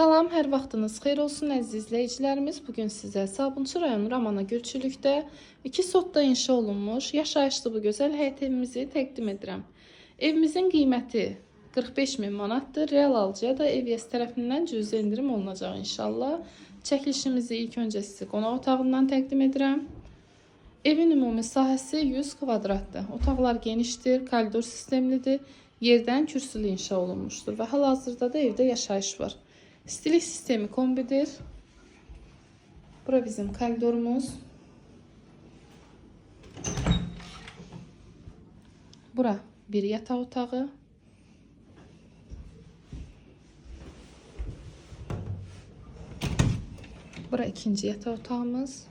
Salam, hər vaxtınız xeyir olsun əziz izləyicilərimiz. Bu gün sizə Sabunçu rayonu Ramana Gürçülükdə 2 sotda inşa olunmuş yaşayışlı bu gözəl həyət evimizi təqdim edirəm. Evimizin qiyməti 45 min manatdır. Real alıcıya da evyəs tərəfindən cüzi endirim olunacaq inşallah. Çəkilişimizi ilk öncə sizə qonaq otağından təqdim edirəm. Evin ümumi sahəsi 100 kvadratdır. Otaqlar genişdir, koridor sistemlidir. Yerdən kürsülü inşa olunmuşdur və hal-hazırda da evdə yaşayış var. Stilik sistemi kombidir. Bura bizim koridorumuz. Bura bir yataq otağı. Bura ikinci yataq otağımız.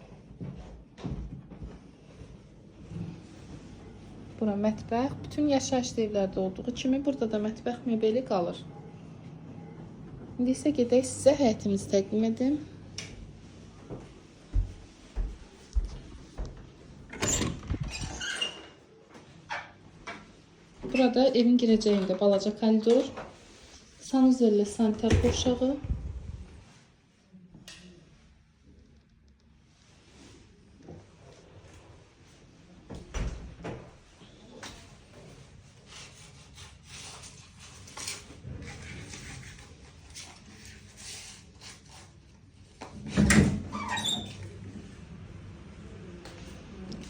Bura mətbəx. Bütün yaşayışlı evlərdə olduğu kimi burada da mətbəx mebeli qalır. İndi isə gedək sizə həyətimizi təqdim edim. Burada evin girəcəyində balaca koridor, sanuzelli sanitar qovşağı,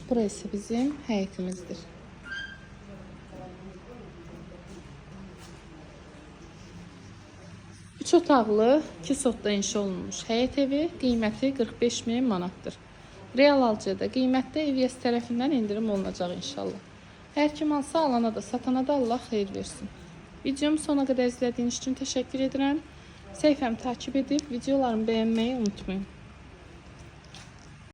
Burası bizim həyətimizdir. Üç otaqlı, iki sotda inşa olunmuş həyət evi qiyməti 45 min manatdır. Real alıcıda qiymətdə EVS tərəfindən endirim olunacaq inşallah. Hər kim alsa alana da satana da Allah xeyir versin. Videomu sona qədər izlədiyiniz üçün təşəkkür edirəm. Səhifəmi takip edib videolarımı bəyənməyi unutmayın.